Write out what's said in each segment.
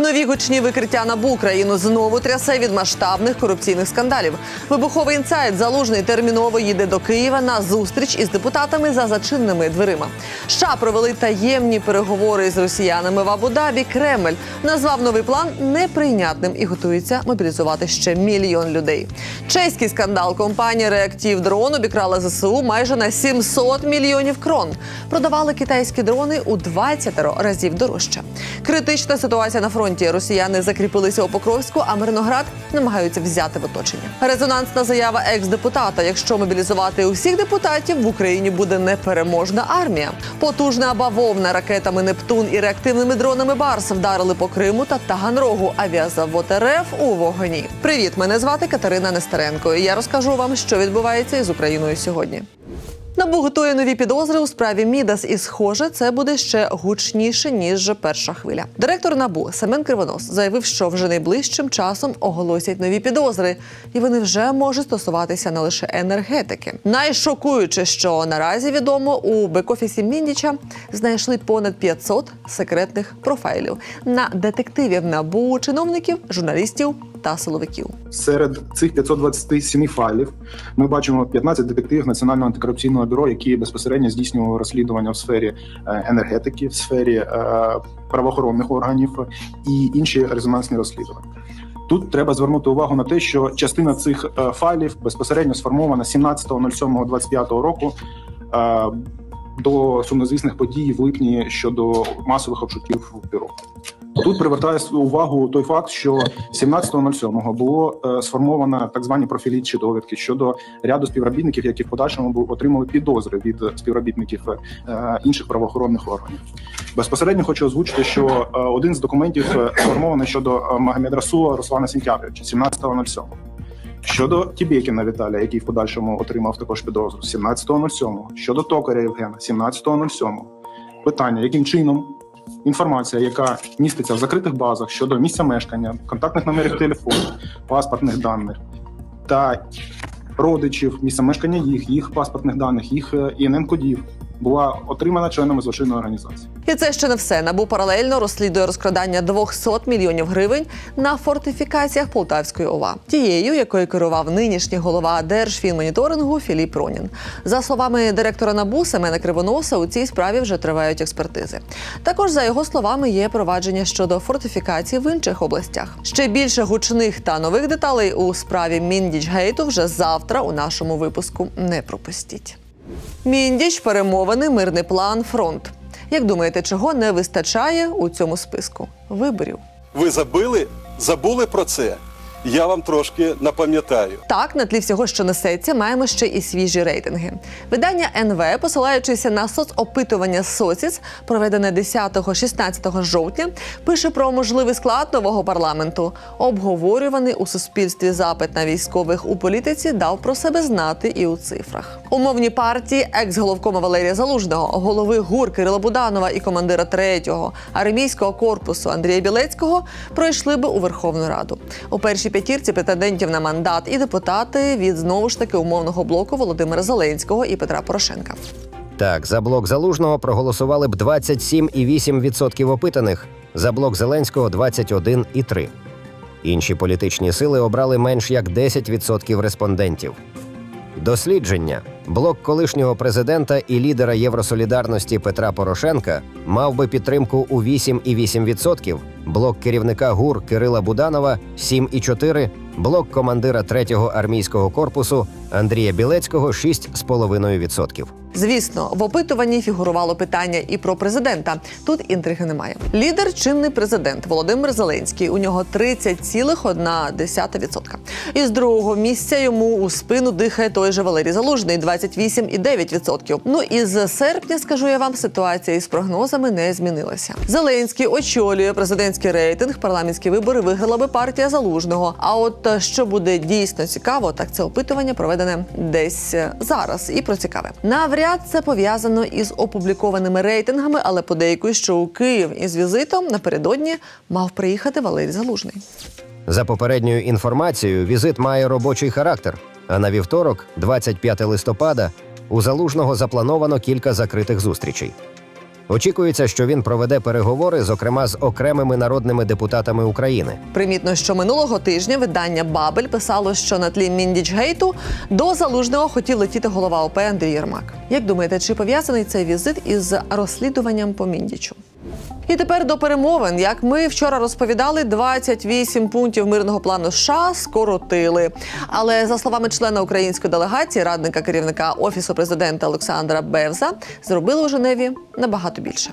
Нові гучні викриття НАБУ країну знову трясе від масштабних корупційних скандалів. Вибуховий інсайт залужний терміново їде до Києва на зустріч із депутатами за зачиненими дверима. США провели таємні переговори з росіянами в Абу-Дабі. Кремль назвав новий план неприйнятним і готується мобілізувати ще мільйон людей. Чеський скандал компанія Реактив Дрон обікрала ЗСУ майже на 700 мільйонів крон. Продавали китайські дрони у 20 разів дорожче. Критична ситуація на фронті. Росіяни закріпилися у Покровську, а Мирноград намагаються взяти в оточення. Резонансна заява екс-депутата. Якщо мобілізувати усіх депутатів, в Україні буде непереможна армія. Потужна бавовна ракетами Нептун і реактивними дронами Барс вдарили по Криму та Таганрогу. Авіазавод РФ у вогні. Привіт, мене звати Катерина Нестеренко. І я розкажу вам, що відбувається із Україною сьогодні. НАБУ готує нові підозри у справі Мідас, і схоже, це буде ще гучніше ніж перша хвиля. Директор НАБУ Семен Кривонос заявив, що вже найближчим часом оголосять нові підозри, і вони вже можуть стосуватися не лише енергетики. Найшокуюче, що наразі відомо у бек-офісі Міндіча знайшли понад 500 секретних профайлів на детективів НАБУ, чиновників, журналістів та силовиків. Серед цих 527 файлів ми бачимо 15 детективів Національного антикорупційного бюро, які безпосередньо здійснювали розслідування в сфері е, енергетики, в сфері е, правоохоронних органів і інші резонансні розслідування. Тут треба звернути увагу на те, що частина цих е, файлів безпосередньо сформована 17.07.25 року до сумнозвісних подій в липні щодо масових обшуків в бюро. Тут привертає увагу той факт, що 17.07 було е, сформовано так звані профілі довідки щодо ряду співробітників, які в подальшому отримали підозри від співробітників е, інших правоохоронних органів. Безпосередньо хочу озвучити, що е, один з документів сформований щодо Магомедрасула Руслана Сінтяровича 17.07. Щодо Тібєкіна Віталія, який в подальшому отримав також підозру 17.07. Щодо Токаря Євгена 17.07. Питання, яким чином інформація, яка міститься в закритих базах щодо місця мешкання, контактних номерів телефону, паспортних даних та родичів, місця мешкання їх, їх паспортних даних, їх е, інн кодів була отримана членами злочинної організації. І це ще не все. Набу паралельно розслідує розкрадання 200 мільйонів гривень на фортифікаціях Полтавської ОВА, тією, якою керував нинішній голова Держфінмоніторингу Філіп Ронін. За словами директора Набу Семена Кривоноса, у цій справі вже тривають експертизи. Також за його словами є провадження щодо фортифікацій в інших областях. Ще більше гучних та нових деталей у справі Міндічгейту вже завтра у нашому випуску. Не пропустіть. Міндіч, перемовини, мирний план, фронт. Як думаєте, чого не вистачає у цьому списку? Виборів. Ви забили, забули про це. Я вам трошки напам'ятаю. Так, на тлі всього, що несеться, маємо ще і свіжі рейтинги. Видання НВ, посилаючись на соцопитування Соціс, проведене 10-16 жовтня, пише про можливий склад нового парламенту. Обговорюваний у суспільстві запит на військових у політиці дав про себе знати і у цифрах. Умовні партії екс-головкома Валерія Залужного, голови ГУР Кирила Буданова і командира 3-го армійського корпусу Андрія Білецького пройшли би у Верховну Раду. У першій п'ятірці претендентів на мандат і депутати від знову ж таки умовного блоку Володимира Зеленського і Петра Порошенка. Так, за блок залужного проголосували б 27,8% опитаних, за блок Зеленського 21,3%. Інші політичні сили обрали менш як 10% респондентів. Дослідження блок колишнього президента і лідера Євросолідарності Петра Порошенка мав би підтримку у 8,8%, блок керівника ГУР Кирила Буданова 7,4%, блок командира 3-го армійського корпусу Андрія Білецького 6,5%. Звісно, в опитуванні фігурувало питання і про президента. Тут інтриги немає. Лідер чинний президент Володимир Зеленський. У нього 30,1%. Із другого місця йому у спину дихає той же Валерій Залужний 28,9%. Ну і з серпня, скажу я вам, ситуація із прогнозами не змінилася. Зеленський очолює президентський рейтинг. Парламентські вибори виграла би партія Залужного. А от е, що буде дійсно цікаво, так це опитування проведене десь е, зараз і про цікаве. Навряд це пов'язано із опублікованими рейтингами, але подейкують, що у Київ із візитом напередодні мав приїхати Валерій Залужний. За попередньою інформацією, візит має робочий характер. А на вівторок, 25 листопада, у залужного заплановано кілька закритих зустрічей. Очікується, що він проведе переговори, зокрема з окремими народними депутатами України. Примітно, що минулого тижня видання Бабель писало, що на тлі Міндічгейту до залужного хотів летіти голова ОП Андрій Єрмак. Як думаєте, чи пов'язаний цей візит із розслідуванням по Міндічу? І тепер до перемовин. Як ми вчора розповідали, 28 пунктів мирного плану США скоротили. Але за словами члена української делегації, радника керівника офісу президента Олександра Бевза, зробили у Женеві набагато більше.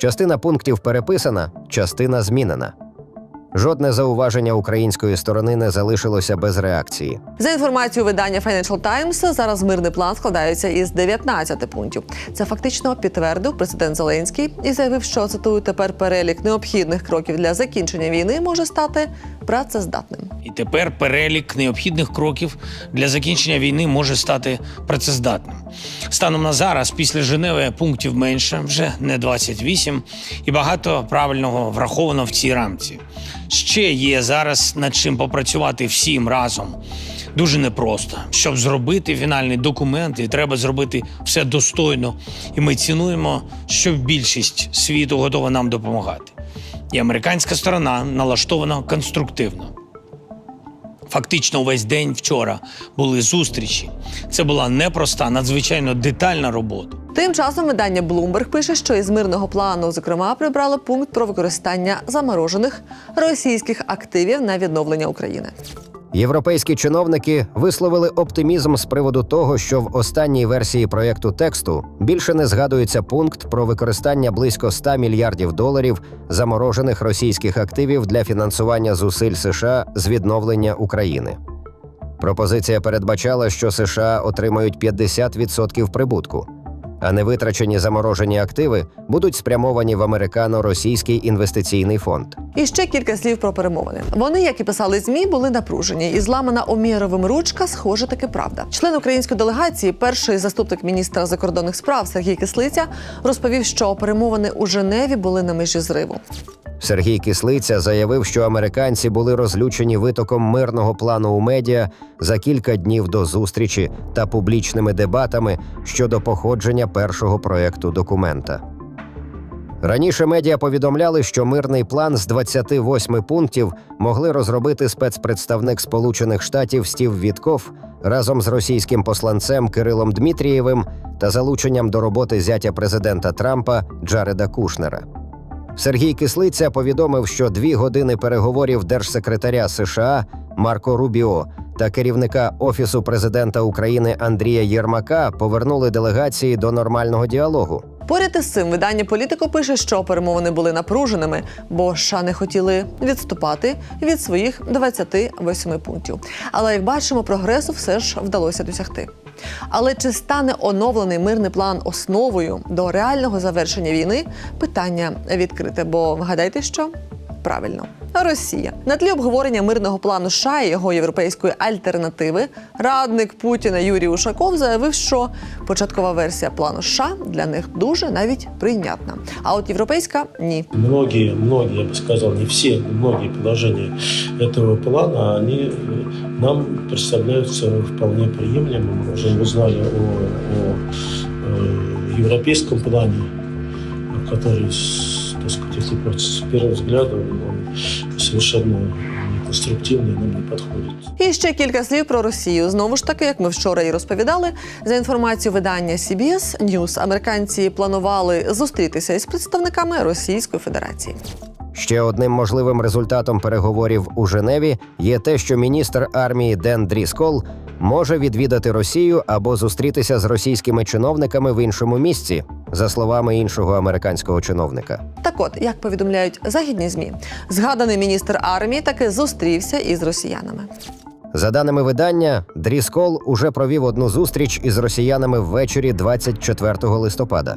Частина пунктів переписана, частина змінена. Жодне зауваження української сторони не залишилося без реакції. За інформацією видання Financial Times, зараз мирний план складається із 19 пунктів. Це фактично підтвердив президент Зеленський і заявив, що цитую тепер перелік необхідних кроків для закінчення війни може стати працездатним. І тепер перелік необхідних кроків для закінчення війни може стати працездатним. Станом на зараз, після Женеви, пунктів менше, вже не 28, і багато правильного враховано в цій рамці. Ще є зараз над чим попрацювати всім разом. Дуже непросто. Щоб зробити фінальний документ, і треба зробити все достойно. І ми цінуємо, що більшість світу готова нам допомагати. І американська сторона налаштована конструктивно. Фактично, увесь день вчора були зустрічі. Це була непроста, надзвичайно детальна робота. Тим часом видання Bloomberg пише, що із мирного плану, зокрема, прибрали пункт про використання заморожених російських активів на відновлення України. Європейські чиновники висловили оптимізм з приводу того, що в останній версії проєкту тексту більше не згадується пункт про використання близько 100 мільярдів доларів заморожених російських активів для фінансування зусиль США з відновлення України. Пропозиція передбачала, що США отримають 50% прибутку, а невитрачені заморожені активи будуть спрямовані в американо-російський інвестиційний фонд. І ще кілька слів про перемовини. Вони, як і писали змі, були напружені, і зламана Омєровим ручка, схоже, таки правда. Член української делегації, перший заступник міністра закордонних справ Сергій Кислиця, розповів, що перемовини у Женеві були на межі зриву. Сергій Кислиця заявив, що американці були розлючені витоком мирного плану у медіа за кілька днів до зустрічі та публічними дебатами щодо походження першого проекту документа. Раніше медіа повідомляли, що мирний план з 28 пунктів могли розробити спецпредставник Сполучених Штатів Стів Вітков разом з російським посланцем Кирилом Дмитрієвим та залученням до роботи зятя президента Трампа Джареда Кушнера. Сергій Кислиця повідомив, що дві години переговорів держсекретаря США Марко Рубіо та керівника Офісу президента України Андрія Єрмака повернули делегації до нормального діалогу. Поряд із цим видання Політико пише, що перемовини були напруженими, бо США не хотіли відступати від своїх 28 пунктів. Але як бачимо, прогресу все ж вдалося досягти. Але чи стане оновлений мирний план основою до реального завершення війни? Питання відкрите, бо вгадайте, що правильно. Росія на тлі обговорення мирного плану США і його європейської альтернативи радник Путіна Юрій Ушаков заявив, що початкова версія плану США для них дуже навіть прийнятна. А от європейська ні. Многие, многие, я бы сказал, не все, но многие положения этого плана, они э, нам представляются вполне приемлемыми. Мы уже узнали о, о, э, европейском плане, который, с- так сказать, если просто с первого взгляда, он совершенно конструктивный, нам не подходит. І ще кілька слів про Росію. Знову ж таки, як ми вчора і розповідали, за інформацією видання CBS News, американці планували зустрітися із представниками Російської Федерації. Ще одним можливим результатом переговорів у Женеві є те, що міністр армії Ден Дріскол може відвідати Росію або зустрітися з російськими чиновниками в іншому місці, за словами іншого американського чиновника. Так от, як повідомляють західні змі, згаданий міністр армії таки зустрівся із росіянами. За даними видання, Дріскол уже провів одну зустріч із росіянами ввечері 24 листопада.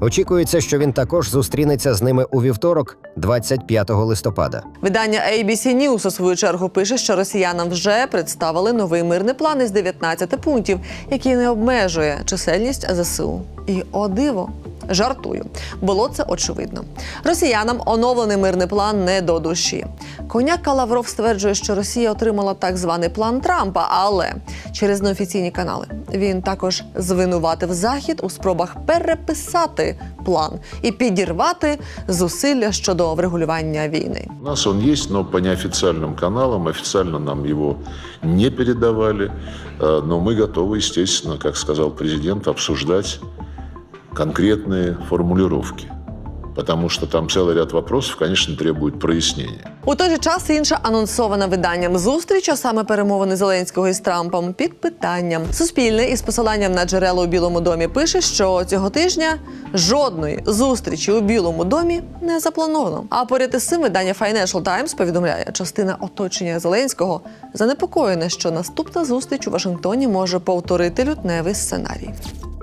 Очікується, що він також зустрінеться з ними у вівторок, 25 листопада. Видання ABC News у свою чергу пише, що росіянам вже представили новий мирний план із 19 пунктів, який не обмежує чисельність ЗСУ. І о диво. Жартую, було це очевидно. Росіянам оновлений мирний план не до душі. Коняка Лавров стверджує, що Росія отримала так званий план Трампа, але через неофіційні канали він також звинуватив Захід у спробах переписати план і підірвати зусилля щодо врегулювання війни. У нас он есть, но по неофициальным каналам. Официально нам его не передавали. Э, Но мы готовы, естественно, как сказал президент, обсуждать конкретные формулировки. Потому что там целый ряд вопросов, конечно, требует прояснения. У той же час інша анонсована виданням зустріч, а саме перемовини Зеленського із Трампом, під питанням. Суспільне із посиланням на джерела у Білому домі пише, що цього тижня жодної зустрічі у Білому домі не заплановано. А поряд із цим видання Financial Times повідомляє, частина оточення Зеленського занепокоєна, що наступна зустріч у Вашингтоні може повторити лютневий сценарій.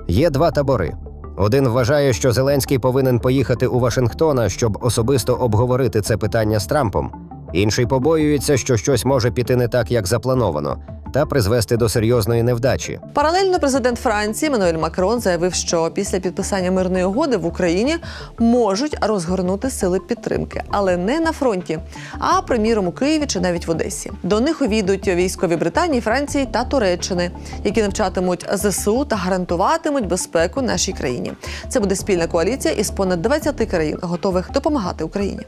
Є два табори. Один вважає, що Зеленський повинен поїхати у Вашингтона, щоб особисто обговорити це питання з Трампом. Інший побоюється, що щось може піти не так, як заплановано, та призвести до серйозної невдачі. Паралельно президент Франції Мануель Макрон заявив, що після підписання мирної угоди в Україні можуть розгорнути сили підтримки, але не на фронті, а приміром у Києві чи навіть в Одесі. До них увійдуть військові Британії, Франції та Туреччини, які навчатимуть ЗСУ та гарантуватимуть безпеку нашій країні. Це буде спільна коаліція із понад 20 країн, готових допомагати Україні.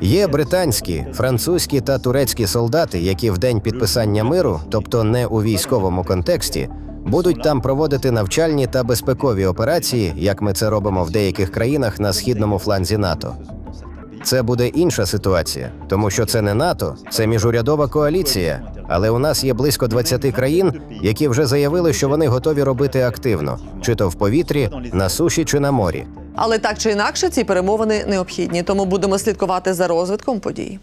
Є британські, французькі та турецькі солдати, які в день підписання миру, тобто не у військовому контексті, будуть там проводити навчальні та безпекові операції, як ми це робимо в деяких країнах на східному фланзі НАТО. Це буде інша ситуація, тому що це не НАТО, це міжурядова коаліція. Але у нас є близько 20 країн, які вже заявили, що вони готові робити активно, чи то в повітрі, на суші чи на морі. Але так чи інакше, ці перемовини необхідні, тому будемо слідкувати за розвитком подій.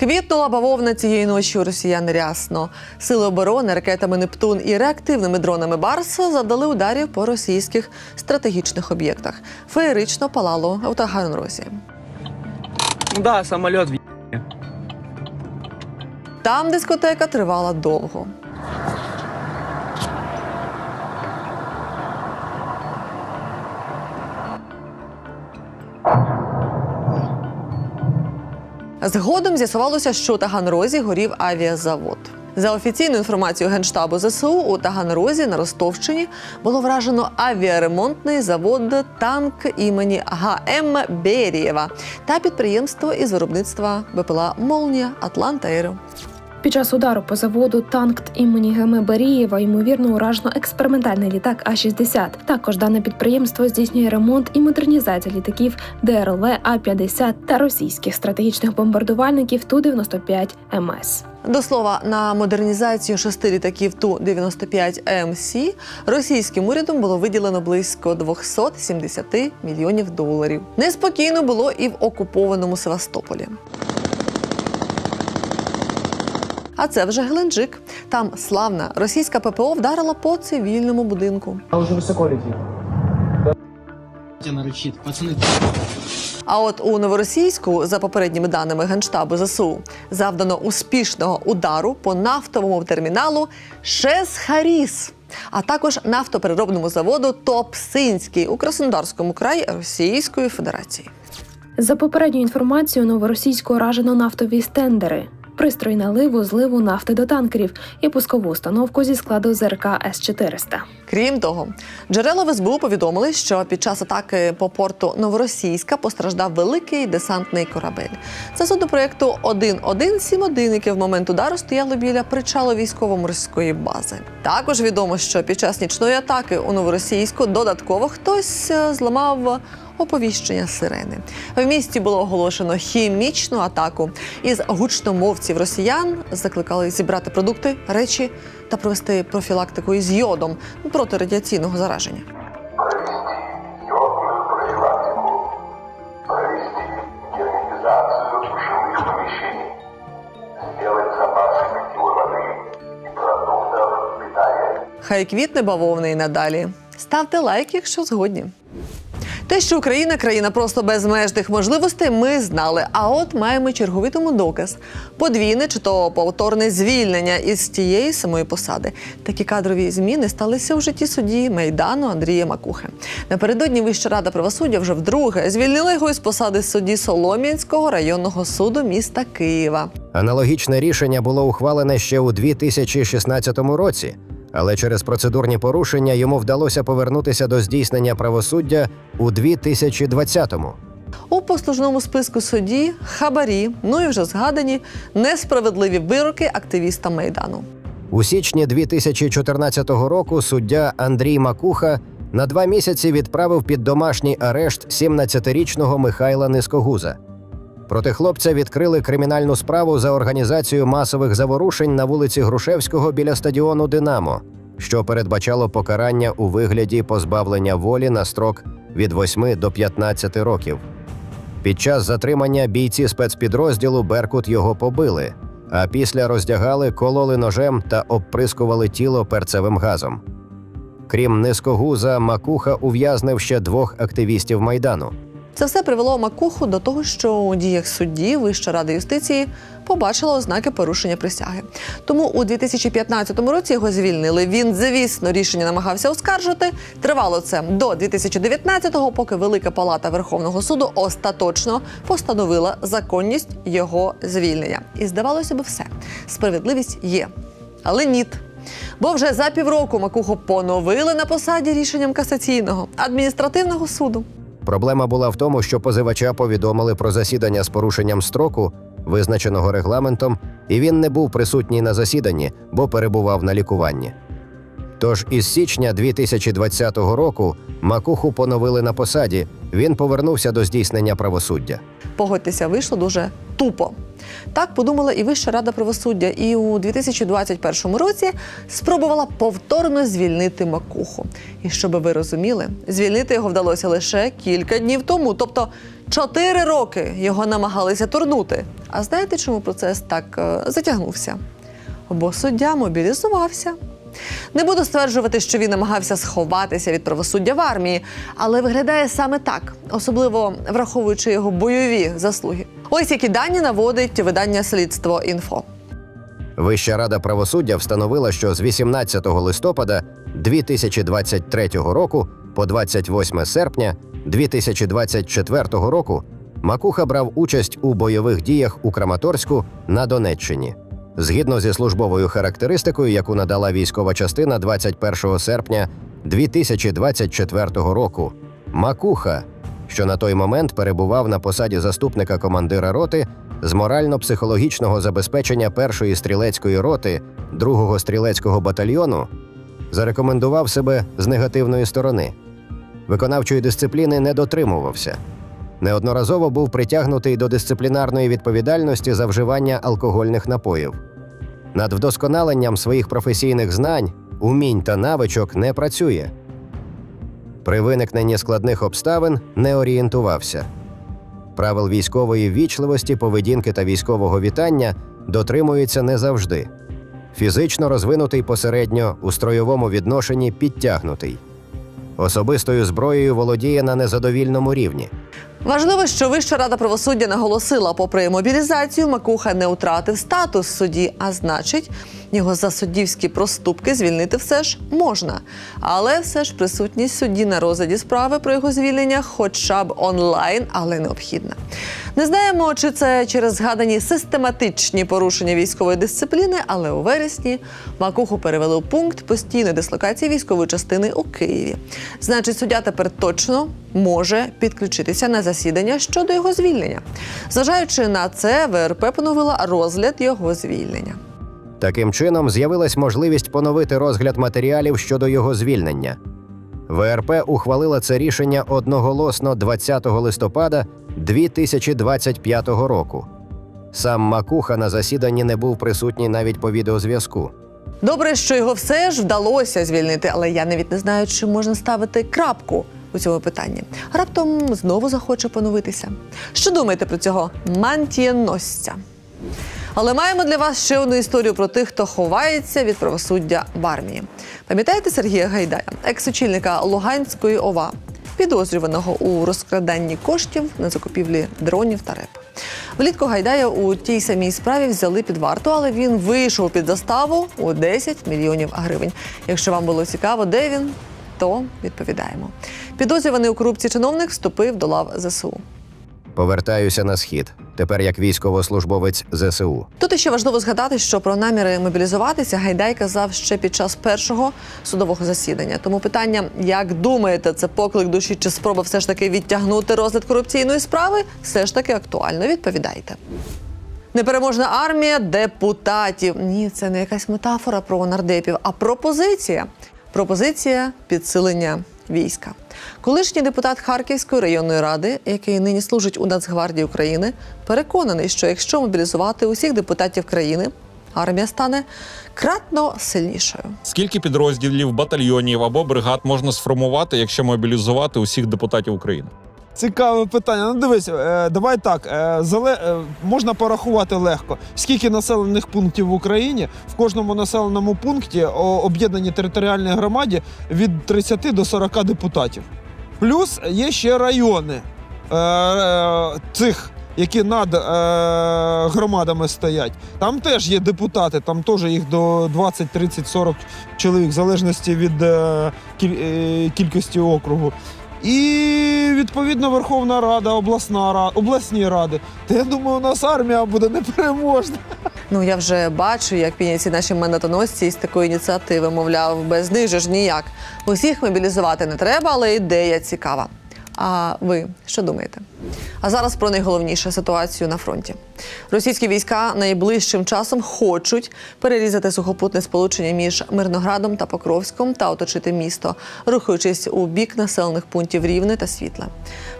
Квітнула бавовна цієї ночі у росіян рясно. Сили оборони ракетами Нептун і реактивними дронами Барса завдали ударів по російських стратегічних об'єктах. Феєрично палало в Таганрозі. Да, самолет в Там дискотека тривала довго. Згодом з'ясувалося, що у Таганрозі горів авіазавод. За офіційною інформацією Генштабу ЗСУ у Таганрозі на Ростовщині було вражено авіаремонтний завод танк імені ГМ Берієва та підприємство із виробництва БПЛА Молнія Атланта Аеро. Під час удару по заводу танк імені Геме Барієва ймовірно уражено експериментальний літак А-60. Також дане підприємство здійснює ремонт і модернізацію літаків ДРЛ А-50 та російських стратегічних бомбардувальників Ту-95 МС. До слова, на модернізацію шести літаків Ту-95 МС російським урядом було виділено близько 270 мільйонів доларів. Неспокійно було і в окупованому Севастополі. А це вже Геленджик. Там славна російська ППО вдарила по цивільному будинку. А Она рычит. Пацаны, А от у новоросійську, за попередніми даними генштабу ЗСУ, завдано успішного удару по нафтовому терміналу Шесхаріс, а також нафтопереробному заводу Топсинський у Краснодарському краї Російської Федерації. За попередньою інформацією, новоросійську уражено нафтові стендери. Пристрої наливу, зливу нафти до танкерів і пускову установку зі складу ЗРК С-400. Крім того, джерела в СБУ повідомили, що під час атаки по порту Новоросійська постраждав великий десантний корабель. Це судно проєкту 1171, яке в момент удару стояло біля причалу військово-морської бази. Також відомо, що під час нічної атаки у Новоросійську додатково хтось е, зламав оповіщення сирени. В місті було оголошено хімічну атаку. Із гучномовців росіян закликали зібрати продукти, речі та провести профілактику із йодом проти радіаційного зараження. йодную профилактику, провести герметизацию душевых помещений, сделать запасы питьевой воды и продуктов питания. Хай квітне бавовна і надалі. Ставте лайк, якщо згодні. Те, що Україна країна просто безмежних можливостей, ми знали. А от маємо черговий тому доказ: подвійне чи то повторне звільнення із тієї самої посади. Такі кадрові зміни сталися у житті судді Майдану Андрія Макухи. Напередодні Вища рада правосуддя вже вдруге звільнила його із посади судді Солом'янського районного суду міста Києва. Аналогічне рішення було ухвалене ще у 2016 році, але через процедурні порушення йому вдалося повернутися до здійснення правосуддя у 2020-му. У послужному списку судді хабарі, ну і вже згадані несправедливі вироки активіста майдану. У січні 2014 року суддя Андрій Макуха на два місяці відправив під домашній арешт 17-річного Михайла Нискогуза. Проти хлопця відкрили кримінальну справу за організацію масових заворушень на вулиці Грушевського біля стадіону Динамо, що передбачало покарання у вигляді позбавлення волі на строк від 8 до 15 років. Під час затримання бійці спецпідрозділу Беркут його побили, а після роздягали, кололи ножем та обприскували тіло перцевим газом. Крім низкогуза, Макуха ув'язнив ще двох активістів майдану. Це все привело Макуху до того, що у діях судді Вища рада юстиції побачила ознаки порушення присяги. Тому у 2015 році його звільнили. Він, звісно, рішення намагався оскаржити. Тривало це до 2019-го, поки Велика Палата Верховного суду остаточно постановила законність його звільнення. І здавалося б, все справедливість є, але ніт. Бо вже за півроку Макуху поновили на посаді рішенням касаційного адміністративного суду. Проблема була в тому, що позивача повідомили про засідання з порушенням строку, визначеного регламентом, і він не був присутній на засіданні, бо перебував на лікуванні. Тож із січня 2020 року Макуху поновили на посаді. Він повернувся до здійснення правосуддя. Погодьтеся, вийшло дуже тупо. Так подумала і Вища рада правосуддя, і у 2021 році спробувала повторно звільнити Макуху. І щоб ви розуміли, звільнити його вдалося лише кілька днів тому, тобто чотири роки його намагалися турнути. А знаєте, чому процес так е, затягнувся? Бо суддя мобілізувався. Не буду стверджувати, що він намагався сховатися від правосуддя в армії, але виглядає саме так, особливо враховуючи його бойові заслуги. Ось які дані наводить видання Слідство інфо. Вища рада правосуддя встановила, що з 18 листопада 2023 року по 28 серпня 2024 року Макуха брав участь у бойових діях у Краматорську на Донеччині. Згідно зі службовою характеристикою, яку надала військова частина 21 серпня 2024 року, Макуха, що на той момент перебував на посаді заступника командира роти з морально-психологічного забезпечення першої стрілецької роти другого стрілецького батальйону, зарекомендував себе з негативної сторони. Виконавчої дисципліни не дотримувався. Неодноразово був притягнутий до дисциплінарної відповідальності за вживання алкогольних напоїв. Над вдосконаленням своїх професійних знань, умінь та навичок не працює. При виникненні складних обставин не орієнтувався. Правил військової ввічливості, поведінки та військового вітання дотримується не завжди. Фізично розвинутий посередньо у строєвому відношенні підтягнутий. Особистою зброєю володіє на незадовільному рівні. Важливо, що Вища рада правосуддя наголосила, попри мобілізацію, Макуха не втратив статус судді, а значить, його за суддівські проступки звільнити все ж можна. Але все ж присутність судді на розгляді справи про його звільнення, хоча б онлайн, але необхідна. Не знаємо, чи це через згадані систематичні порушення військової дисципліни, але у вересні Макуху перевели у пункт постійної дислокації військової частини у Києві. Значить, суддя тепер точно може підключитися на засідання щодо його звільнення. Зважаючи на це, ВРП поновила розгляд його звільнення. Таким чином, з'явилась можливість поновити розгляд матеріалів щодо його звільнення. ВРП ухвалила це рішення одноголосно 20 листопада 2025 року. Сам Макуха на засіданні не був присутній навіть по відеозв'язку. Добре, що його все ж вдалося звільнити, але я навіть не знаю, чи можна ставити крапку у цьому питанні. Раптом знову захоче поновитися. Що думаєте про цього мантієносця? Але маємо для вас ще одну історію про тих, хто ховається від правосуддя в армії. Пам'ятаєте Сергія Гайдая, екс-очільника Луганської ОВА? підозрюваного у розкраданні коштів на закупівлі дронів та реп. Влітку Гайдая у тій самій справі взяли під варту, але він вийшов під заставу у 10 мільйонів гривень. Якщо вам було цікаво, де він, то відповідаємо. Підозрюваний у корупції чиновник вступив до лав ЗСУ. Повертаюся на схід. Тепер як військовослужбовець ЗСУ. Тут ще важливо згадати, що про наміри мобілізуватися Гайдай казав ще під час першого судового засідання. Тому питання, як думаєте, це поклик душі чи спроба все ж таки відтягнути розгляд корупційної справи, все ж таки актуально. Відповідайте. Непереможна армія депутатів. Ні, це не якась метафора про нардепів, а пропозиція. Пропозиція підсилення війська. Колишній депутат Харківської районної ради, який нині служить у Нацгвардії України, переконаний, що якщо мобілізувати усіх депутатів країни, армія стане кратно сильнішою. Скільки підрозділів, батальйонів або бригад можна сформувати, якщо мобілізувати усіх депутатів України? Цікаве питання. Ну дивись, е, давай так. е, зале, е, можна порахувати легко. Скільки населених пунктів в Україні в кожному населеному пункті о, об'єднаній територіальній громаді від 30 до 40 депутатів. Плюс є ще райони цих. Які над громадами стоять, там теж є депутати, там теж їх до 20, 30, 40 чоловік, в залежності від кількості округу. І відповідно Верховна Рада, обласна рада, обласні ради. Та я думаю, у нас армія буде непереможна. Ну я вже бачу, як піняться наші мандатоносці із такої ініціативи, мовляв, без них же ж ніяк. Усіх мобілізувати не треба, але ідея цікава. А ви що думаєте? А зараз про найголовніше ситуацію на фронті. Російські війська найближчим часом хочуть перерізати сухопутне сполучення між Мирноградом та Покровськом та оточити місто, рухаючись у бік населених пунктів Рівне та Світла.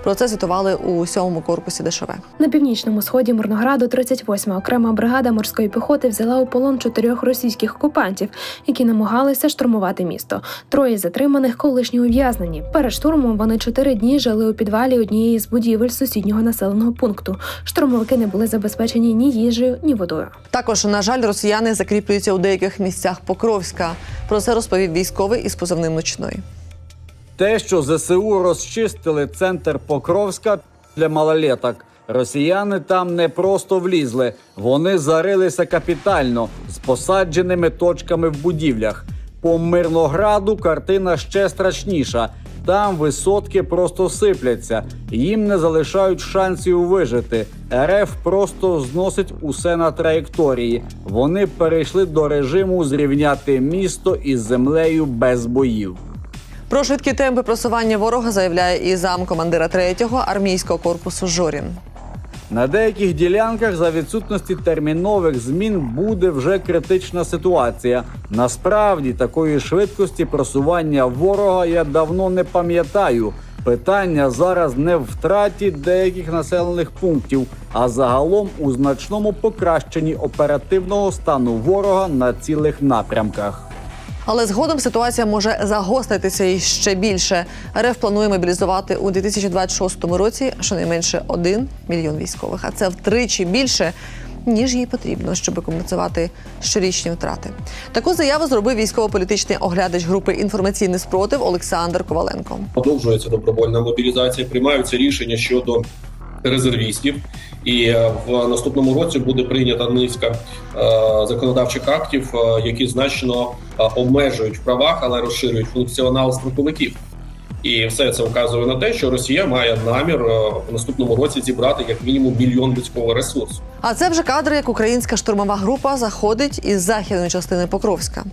Про це звітували у сьомому корпусі ДШВ. На північному сході Мирнограду 38-ма окрема бригада морської піхоти взяла у полон чотирьох російських окупантів, які намагалися штурмувати місто. Троє затриманих колишні ув'язнені. Перед штурмом вони чотири дні жили у підвалі однієї з будівель сусіднього населеного пункту. Штурмовики не були забезпечені ні їжею, ні водою. Також, на жаль, росіяни закріплюються у деяких місцях Покровська. Про це розповів військовий із позивним ночної. Те, що ЗСУ розчистили центр Покровська для малолеток. Росіяни там не просто влізли, вони зарилися капітально з посадженими точками в будівлях. По Мирнограду картина ще страшніша. Там висотки просто сипляться, їм не залишають шансів вижити. РФ просто зносить усе на траєкторії. Вони перейшли до режиму зрівняти місто із землею без боїв. Про швидкі темпи просування ворога заявляє і замкомандира 3-го армійського корпусу Жорін. На деяких ділянках за відсутності термінових змін буде вже критична ситуація. Насправді такої швидкості просування ворога я давно не пам'ятаю. Питання зараз не в втраті деяких населених пунктів, а загалом у значному покращенні оперативного стану ворога на цілих напрямках. Але згодом ситуація може загостритися і ще більше. РФ планує мобілізувати у 2026 році щонайменше 1 мільйон військових, а це втричі більше. Ніж їй потрібно, щоб компенсувати щорічні втрати. Таку заяву зробив військово-політичний оглядач групи інформаційний спротив Олександр Коваленко. Продовжується добровольна мобілізація, приймаються рішення щодо резервістів, і е, в наступному році буде прийнята низка е, законодавчих актів, е, які значно обмежують в правах, але розширюють функціонал строковиків. І все це вказує на те, що Росія має намір в наступному році зібрати як мінімум мільйон людського ресурсу. А це вже кадри, як українська штурмова група заходить із західної частини Покровська.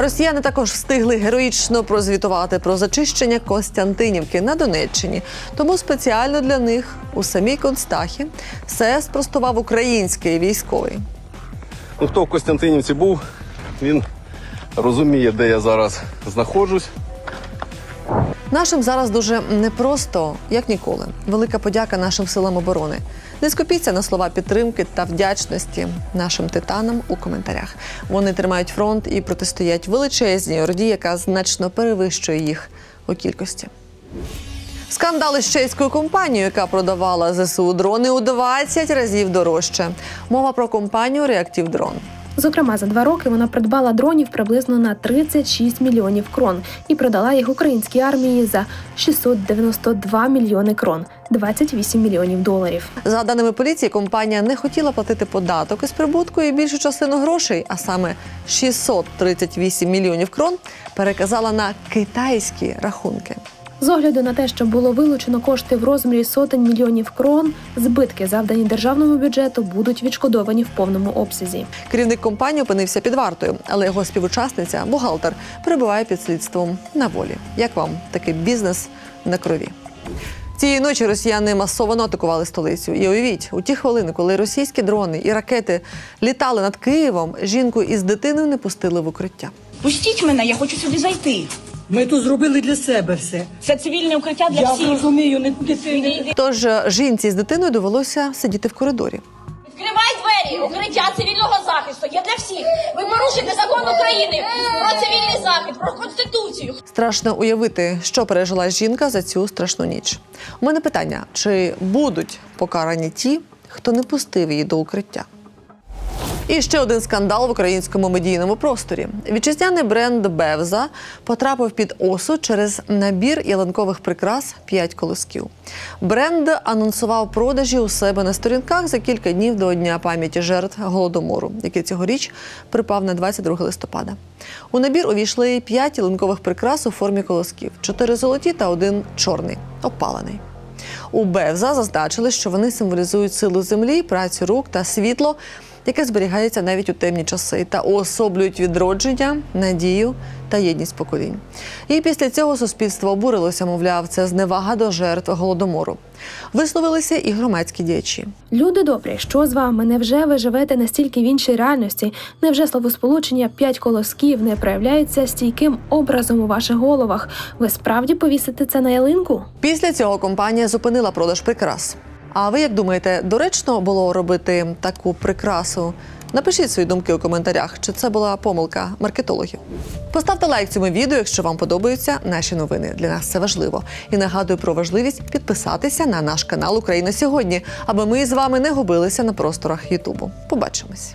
Росіяни також встигли героїчно прозвітувати про зачищення Костянтинівки на Донеччині. Тому спеціально для них у самій Констахі все спростував український військовий. Ну, хто в Костянтинівці був, він розуміє, де я зараз знаходжусь. Нашим зараз дуже непросто, як ніколи. Велика подяка нашим силам оборони. Не скупіться на слова підтримки та вдячності нашим титанам у коментарях. Вони тримають фронт і протистоять величезній орді, яка значно перевищує їх у кількості. Скандали з чеською компанією, яка продавала ЗСУ дрони у 20 разів дорожче. Мова про компанію Реактив Дрон. Зокрема, за два роки вона придбала дронів приблизно на 36 мільйонів крон і продала їх українській армії за 692 мільйони крон, 28 мільйонів доларів. За даними поліції, компанія не хотіла платити податок із прибутку і більшу частину грошей, а саме 638 мільйонів крон, переказала на китайські рахунки. З огляду на те, що було вилучено кошти в розмірі сотень мільйонів крон, збитки, завдані державному бюджету, будуть відшкодовані в повному обсязі. Керівник компанії опинився під вартою, але його співучасниця, бухгалтер, перебуває під слідством на волі. Як вам такий бізнес на крові? Цієї ночі росіяни масово атакували столицю. І уявіть, у ті хвилини, коли російські дрони і ракети літали над Києвом, жінку із дитиною не пустили в укриття. Пустіть мене, я хочу сюди зайти. Ми тут зробили для себе все. Це цивільне укриття для Я всіх. розумію, не дитини. Тож е, жінці з дитиною довелося сидіти в коридорі. Відкривай двері! Укриття цивільного захисту є для всіх. Ви порушуєте закон України про цивільний захист, про конституцію. Страшно уявити, що пережила жінка за цю страшну ніч. У мене питання: чи будуть покарані ті, хто не пустив її до укриття? І ще один скандал в українському медійному просторі. Вітчизняний бренд Бевза потрапив під осуд через набір ялинкових прикрас «5 колосків. Бренд анонсував продажі у себе на сторінках за кілька днів до Дня пам'яті жертв голодомору, який цьогоріч припав на 22 листопада. У набір увійшли 5 ялинкових прикрас у формі колосків: 4 золоті та один чорний, опалений. У Бевза зазначили, що вони символізують силу землі, працю рук та світло, яке зберігається навіть у темні часи, та уособлюють відродження, надію та єдність поколінь. І після цього суспільство обурилося, мовляв, це зневага до жертв голодомору. Висловилися і громадські діячі. Люди добрі, що з вами? Невже ви живете настільки в іншій реальності? Невже словосполучення п'ять колосків не проявляється стійким образом у ваших головах? Ви справді повісите це на ялинку? Після цього компанія зупинила продаж прикрас. А ви як думаєте, доречно було робити таку прикрасу? Напишіть свої думки у коментарях, чи це була помилка маркетологів. Поставте лайк цьому відео, якщо вам подобаються наші новини. Для нас це важливо. І нагадую про важливість підписатися на наш канал Україна сьогодні, аби ми з вами не губилися на просторах Ютубу. Побачимось.